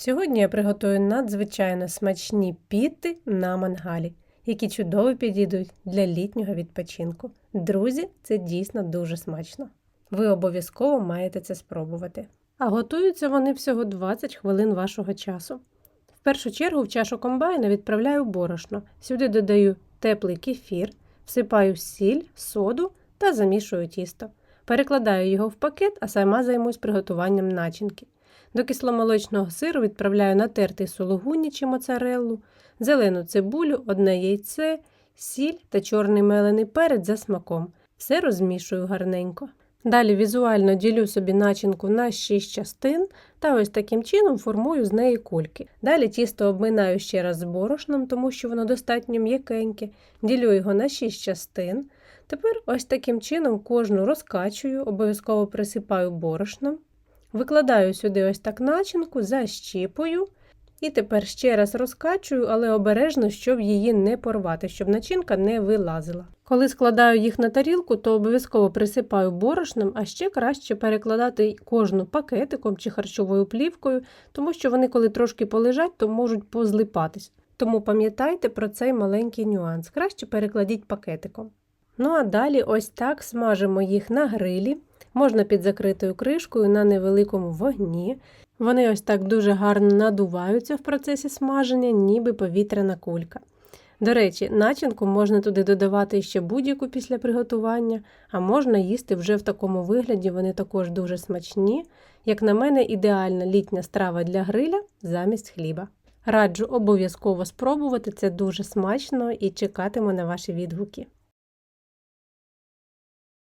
Сьогодні я приготую надзвичайно смачні піти на мангалі, які чудово підійдуть для літнього відпочинку. Друзі, це дійсно дуже смачно. Ви обов'язково маєте це спробувати. А готуються вони всього 20 хвилин вашого часу. В першу чергу в чашу комбайна відправляю борошно. Сюди додаю теплий кефір, всипаю сіль, соду та замішую тісто. Перекладаю його в пакет, а сама займусь приготуванням начинки. До кисломолочного сиру відправляю натертий сулугуні чи моцареллу, зелену цибулю, одне яйце, сіль та чорний мелений перець за смаком. Все розмішую гарненько. Далі візуально ділю собі начинку на 6 частин та ось таким чином формую з неї кульки. Далі тісто обминаю ще раз з борошном, тому що воно достатньо м'якеньке, ділю його на 6 частин. Тепер ось таким чином кожну розкачую, обов'язково присипаю борошном. Викладаю сюди ось так начинку, защіпую. І тепер ще раз розкачую, але обережно, щоб її не порвати, щоб начинка не вилазила. Коли складаю їх на тарілку, то обов'язково присипаю борошном, а ще краще перекладати кожну пакетиком чи харчовою плівкою, тому що вони, коли трошки полежать, то можуть позлипатись. Тому пам'ятайте про цей маленький нюанс. Краще перекладіть пакетиком. Ну а далі ось так смажимо їх на грилі. Можна під закритою кришкою на невеликому вогні. Вони ось так дуже гарно надуваються в процесі смаження, ніби повітряна кулька. До речі, начинку можна туди додавати ще будь-яку після приготування, а можна їсти вже в такому вигляді, вони також дуже смачні. Як на мене, ідеальна літня страва для гриля замість хліба. Раджу обов'язково спробувати, це дуже смачно і чекатиму на ваші відгуки.